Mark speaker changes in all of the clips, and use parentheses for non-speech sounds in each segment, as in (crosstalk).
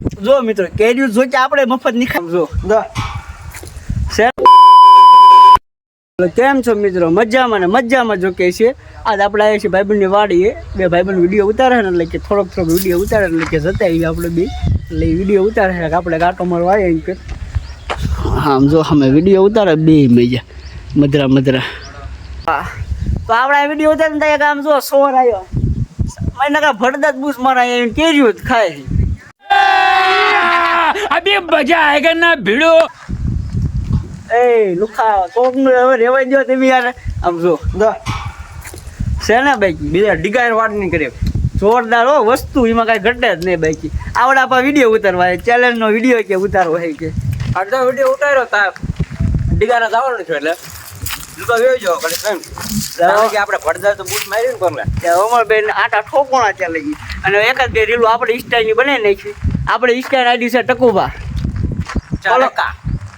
Speaker 1: જો મિત્રો, કેરીઓ જો કે આપણે મફત નીખાવ જો કેમ છો મિત્રો? મજામાં ને મજામાં જો કે છે. આજ આપણે આવ્યા છીએ ભાઈબંધની વાડીએ. બે ભાઈબંધ વીડિયો ઉતારે ને, એટલે કે થોડોક થોડોક વીડિયો ઉતારે એટલે કે જતા આવીએ આપણે બે. એટલે વીડિયો ઉતારે છે આપણે કાંટો મારવા આવ્યા એમ કે. આમ જો, અમે વીડિયો ઉતારે બે મજા. મધરા મધરા. હા તો આપણે વીડિયો ઉતારે ને ત્યાં આમ જો સોર આવ્યો મને કા ભડદા જ બૂસ મારા કેરીઓ જ ખાય
Speaker 2: अभी मजा आएगा ना भिड़ो
Speaker 1: એ લુખા કોક નું હવે રેવાઈ ગયો તમે યાર આમ જો દો છે ને બાઈકી બીજા ડિગાયર વાડ નહીં કરે જોરદાર હો વસ્તુ એમાં કાંઈ ઘટે જ નહીં બાઈકી આવડે આપા વિડીયો ઉતારવા ચેલેન્જ નો વિડીયો કે ઉતારવો હોય કે
Speaker 3: અડધો વિડીયો ઉતાર્યો તા ડીગાના જવાનું છે એટલે લુકા વેવી જાવ ઘડી કેમ કારણ કે આપણે ભડદાર તો બૂટ માર્યું ને કોમલા
Speaker 1: અમરબેન આટા ઠોકોણા ચાલે ગઈ અને એકાદ બે રીલું આપણે ઇન્સ્ટાની બનાવી નાખી આપણે ઇન્સ્ટા આઈડી છે ટકુભા.
Speaker 3: ચાલો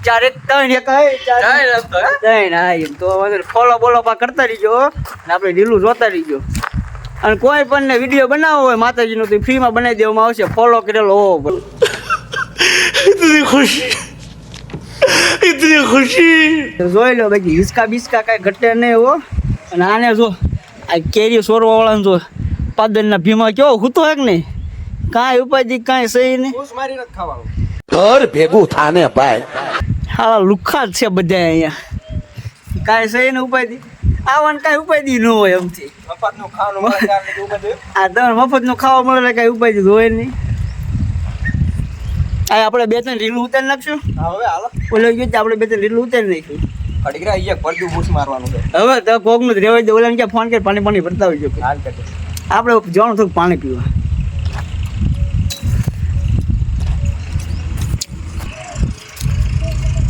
Speaker 1: ચારે ત્રણ એક.
Speaker 3: ત્રણ હા
Speaker 1: એમ. તો ફોલો બોલો પા કરતા રહીજો અને આપણે ઢીલું જોતા રહીજો. અને કોઈ પણ વીડિયો બનાવવો હોય માતાજીનો તો ફ્રીમાં બનાવી દેવામાં આવશે. ફોલો કરેલો હોવો
Speaker 2: ઇતની ખુશી.
Speaker 1: ખુશી. જોઈ લો બાકી હિસકા બિસકા કાંઈ ઘટે નહીં હો. અને આને જો આ કેરી સોરવાવાળાને જો પાદરના ભીમા કેવો હું તો એક નહીં? કાંઈ ઉપાધિ કાંઈ સહી નહીં.
Speaker 4: ઘર ભેગું થાને ભાઈ.
Speaker 1: હા લુખા જ છે બધા અહીંયા. કાંઈ સહી ને ઉપાધિ? આવવાનું કાંઈ ઉપાધિ ન હોય એમથી. આ તમારે મફતનું ખાવા મળે એટલે કાંઈ ઉપાય હોય નહીં. આ આપણે બે ત્રણ રીલું ઉતારી નાખશું.
Speaker 3: હા હવે હાલો.
Speaker 1: ઓલો ગયો આપણે બે ત્રણ રીલું ઉતારી નાખ્યું
Speaker 3: અડીગરા અહીંયા પડદું બૂસ મારવાનું છે.
Speaker 1: હવે તો કોકનું જ રહેવા દે ઓલાને ક્યાં ફોન કરી પાણી પાણી ભરતા હોય છે. આપણે જવાનું થોડુંક પાણી પીવા.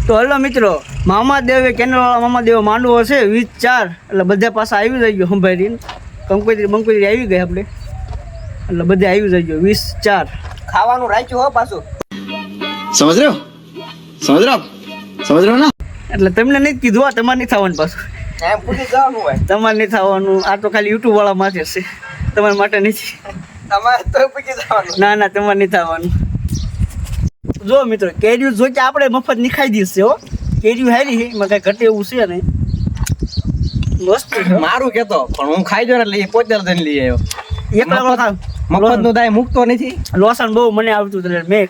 Speaker 1: તો હલો મિત્રો મામા દેવે કેનલવાળા મામા દેવ માંડવો છે વીસ ચાર. એટલે બધા પાસે આવી જઈ ગયો સંભાળીને. કંકોત્રી બંકોત્રી આવી ગઈ આપણે. એટલે બધે આવી જઈ ગયો વીસ ચાર.
Speaker 3: ખાવાનું રાખ્યું હો પાછું.
Speaker 4: સમજ રહ્યો? સમજ રહ્યો? સમજ રહ્યો ના?
Speaker 1: એટલે તમને નહીં કીધું આ તમારે નહીં થવાનું પાછું.
Speaker 3: એમ પૂછી જવાનું હોય.
Speaker 1: તમારે નહીં થવાનું આ તો ખાલી યુટ્યુબ વાળા માટે છે. તમારા માટે નથી.
Speaker 3: તમારે તો પૂછી જવાનું.
Speaker 1: ના ના તમારે નહીં થવાનું. જો મિત્રો કેરીઓ જો કે આપણે મફતની દઈશું હો. કેરીઓ હારી છે એમાં કાંઈ ઘટે એવું છે નહીં. મસ્ત
Speaker 3: મારું કેતો પણ હું ખાઈ જો એટલે એ પોતે લઈને લઈ આવ્યો.
Speaker 1: એકલા ખાવ.
Speaker 3: મફતનું દાય મૂકતો નથી.
Speaker 1: લોસણ બહુ મને આવતું એટલે મેં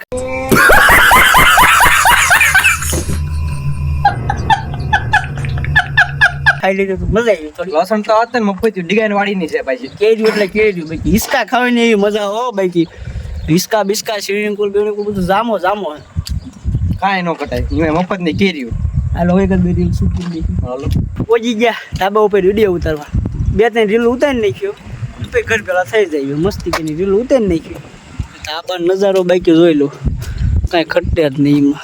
Speaker 1: ખાઈ લીધું મજા આવી થોડી
Speaker 3: લસણ તો ને મફત વાડી ની છે પાછી.
Speaker 1: કેરી એટલે કેરી બાકી હિસકા ખાવાની એવી મજા હો બાકી. હિસકા બિસ્કા સ્વિમિંગ પુલ બિવિંગ પુલ બધું જામો જામો.
Speaker 3: કાંઈ ન કટાય. મેં મફત નહીં કેર્યું
Speaker 1: હાલો એક જ બે રીલ કરી નાખી.
Speaker 3: હાલો.
Speaker 1: પહોંચી ગયા ધાબા ઉપર વીડિયો ઉતારવા. બે ત્રણ રીલ ઉતારી નાખ્યો. તો ઘર પેલા થઈ જાય. મસ્તી કરીને રીલ ઉતારી નાખ્યો. ધાબા નજારો બાકી જોઈ લો. કાંઈ ખટે જ નહીં એમાં.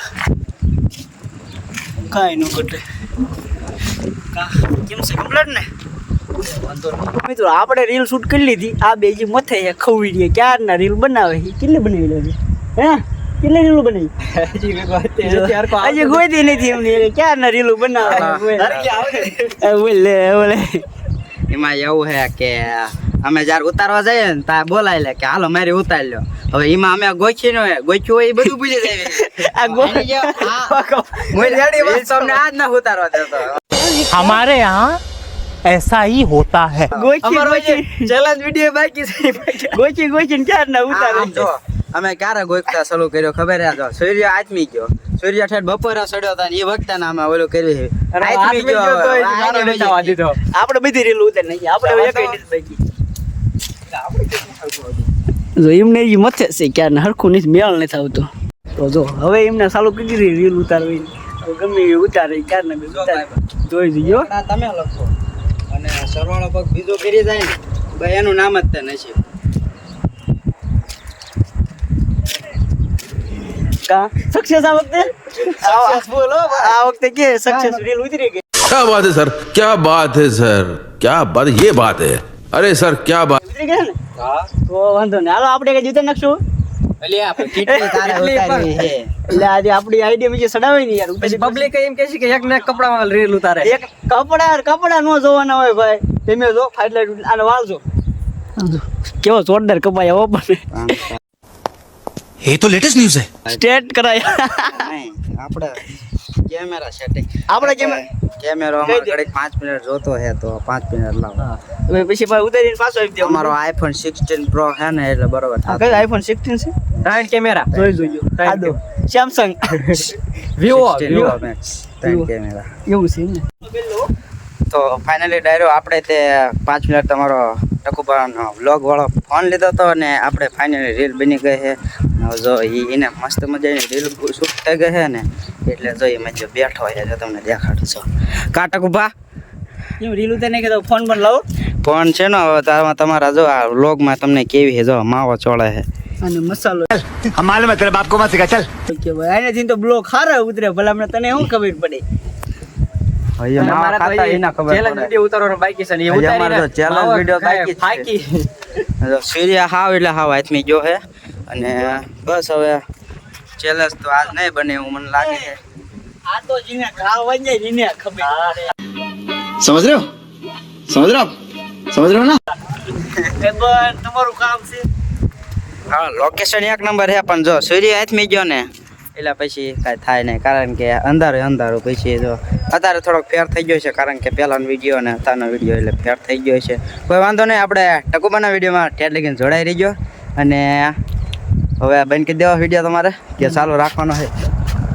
Speaker 1: કાંઈ ન ઘટે. કા કેમ છે? કમ્પ્લેટ ને. મિત્રો આપણે રીલ શૂટ કરી લીધી. આ બેજી મથે છે ખવડી રહીએ ક્યારના રીલ બનાવે છે? કેટલી બનાવી લે હે? કેટલી રીલ બનાવી?
Speaker 3: હજી
Speaker 1: કોઈ દી નથી એમની ક્યારના રીલ બનાવે ઓલે ઓલે
Speaker 5: એમાં એવું છે કે અમે જ્યારે ઉતારવા જઈએ ને ત્યાં બોલાય લે કે હાલો મારી ઉતારી લો હવે એમાં અમે ગોખી નો ગોખ્યું હોય એ બધું ભૂલી (laughs) (laughs) જાય તમને ના ઉતારવા દેતો.
Speaker 2: અમારે હા ऐसा ही होता है (laughs)
Speaker 1: ગોચી
Speaker 5: અમારો
Speaker 1: ગોચી
Speaker 5: ચેલેન્જ વિડીયો બાકી છે
Speaker 1: ગોચી ગોચી ને ક્યારના
Speaker 5: આમ
Speaker 1: ઉતારે
Speaker 5: જો અમે ક્યારે ગોખતા ચાલુ કર્યો ખબર હે જો સૂર્ય આથમી ગયો સૂર્ય ઠેઠ બપોરે ચડ્યો હતા ને એ વખતે ને અમે ઓલું કર્યું છે
Speaker 3: અરે
Speaker 5: આથમી
Speaker 3: આથમી ગયો
Speaker 5: ગયો,
Speaker 3: તોય
Speaker 5: હવે
Speaker 3: મારો
Speaker 5: આથમી
Speaker 3: નથી આવવા દીધો.
Speaker 1: આપણે બધી રીલ ઉતારી નાખી આપણે એક નથી બાકી જો એમને ઈ મથે છે ક્યારના હરખું નથી મેળ નથી આવતો તો જો હવે એમને ચાલુ કરી દીધી રીલ ઉતારવી હવે ગમે એ ઉતારે ક્યારના બે ઉતારે જોઈ જજો
Speaker 5: આ તમે લખો અને સરવાળો પગ બીજો કરી જાય ને ભાઈ એનું નામ જ તે નસીબ
Speaker 1: કા સક્સેસ આ વખતે સક્સેસફુલ આ વખતે કે સક્સેસ રીલ ઉતરી ગઈ
Speaker 6: क्या बात है सर क्या बात है सर क्या બાત ये बात है અરે સર क्या બાત
Speaker 1: ઉતરી ગયા ને તો વાંધો નહીં હાલો આપણે કઈ જીતે નાખશું આઈડિયા બીજી સડાવે
Speaker 3: પબ્લિક એમ કે એક ને કપડા રીલ ઉતારે.
Speaker 1: એક કપડા કપડા નો જોવાના હોય જોરદાર કપાય સ્ટેટ કરાય.
Speaker 5: આપણે કેમેરા સેટિંગ
Speaker 1: આપણે
Speaker 5: કેમેરા કેમેરો મિનિટ જોતો હે તો 5 મિનિટ લાવો.
Speaker 1: પછી ભાઈ ઉતારીને પાછો આપી
Speaker 5: દે આઈફોન 16 પ્રો હે ને એટલે બરોબર
Speaker 1: કઈ આઈફોન 16 છે?
Speaker 3: ત્રણ કેમેરા.
Speaker 1: જોઈ જોજો આદો સેમસંગ
Speaker 3: વિવો
Speaker 5: 16
Speaker 3: વિવો
Speaker 5: ત્રણ કેમેરા.
Speaker 1: એવું છે ને.
Speaker 5: તો ફાઇનલી ડાયરો આપણે તે પાંચ મિનિટ તમારો ટકુભાનો વ્લોગ વાળો ફોન લીધો હતો અને આપણે ફાઇનલી રીલ બની ગઈ છે. જો એને મસ્ત મજાની રીલ શૂટ થઈ ગઈ છે ને એટલે જો એ મજા બેઠો હોય જો તમને દેખાડું છો. કા ટકુભા?
Speaker 1: એમ રીલ ઉતારી નહીં કહેતો ફોન પણ લાવો.
Speaker 5: ફોન છે ને હવે તમારા જો આ વ્લોગમાં તમને કેવી છે જો માવો ચોળે છે.
Speaker 1: અને મસાલો.
Speaker 2: માલુમ હે તારા બાપ કો મત સિખા ચલ.
Speaker 1: કે ભાઈ આને જીન તો બ્લોક હારે ઉતરે ભલા મને તને શું ખબર પડે.
Speaker 5: ભાઈ મારા ખાતા એના ખબર
Speaker 3: ચેલેન્જ વિડિયો ઉતારવાનો બાકી છે ને એ
Speaker 5: ઉતારી અમારો ચેલેન્જ
Speaker 3: વિડિયો
Speaker 5: બાકી
Speaker 3: ફાકી.
Speaker 5: સિરિયા હાવ એટલે હાવ આત્મી ગયો હે અને બસ હવે ચેલેન્જ તો આજ નહીં બને હું મને લાગે છે.
Speaker 1: આ તો જીને ઘા વંજે જીને ખબર
Speaker 4: સમજ રહ્યો? સમજ રહ્યો? સમજ
Speaker 1: રહ્યો ના? તમારું કામ છે.
Speaker 5: હા લોકેશન એક નંબર છે પણ જો સૂર્ય હાથમી ગયો ને એટલે પછી કાંઈ થાય નહીં કારણ કે અંધારું અંધારું પછી જો અત્યારે થોડોક ફેર થઈ ગયો છે કારણ કે પહેલાનો વીડિયો અને અત્યારનો વીડિયો એટલે ફેર થઈ ગયો છે. કોઈ વાંધો નહીં આપણે ટકુબાના વિડીયોમાં ઠેઠ લગીને જોડાઈ રહીજો. અને હવે બંધ કરી દેવા વીડિયો તમારે કે ચાલુ રાખવાનો છે.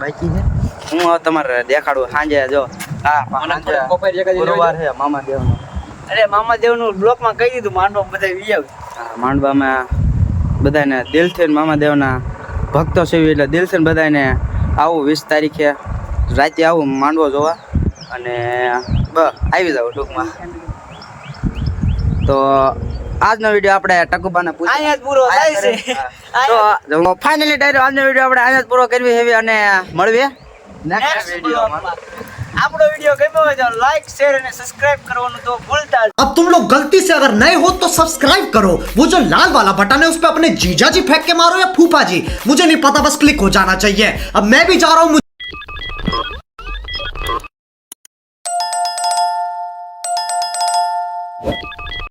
Speaker 5: બાકી છે. હું તમારે દેખાડું. સાંજે જો ગુરુવાર છે મામા દેવનો.
Speaker 1: અરે મામા દેવનું બ્લોકમાં કહી દીધું માંડવા બધા વી
Speaker 5: માંડવામાં બધાને દિલથી મામાદેવના મામા ભક્તો સેવી એટલે દિલથી બધાને આવું વીસ તારીખે રાતે આવું માંડવો જોવા અને બ આવી જાવ ટૂંકમાં. તો આજનો વીડિયો આપણે ટકુબાને પૂછ
Speaker 1: પૂરો થાય છે.
Speaker 5: તો ફાઇનલી ડાયરો આજનો વીડિયો આપણે અહીંયા જ પૂરો કરવી હેવી અને મળવી નેક્સ્ટ વિડીયોમાં.
Speaker 1: આપણો વિડીયો ગમ્યો હોય તો લાઈક શેર અને સબસ્ક્રાઇબ કરવાનું તો ભૂલતા જ
Speaker 7: अब तुम लोग गलती से अगर नए हो तो सब्सक्राइब करो वो जो लाल वाला बटन है उस पर अपने जीजा जी फेंक के मारो या फूफा जी मुझे नहीं पता बस क्लिक हो जाना चाहिए अब मैं भी जा रहा हूँ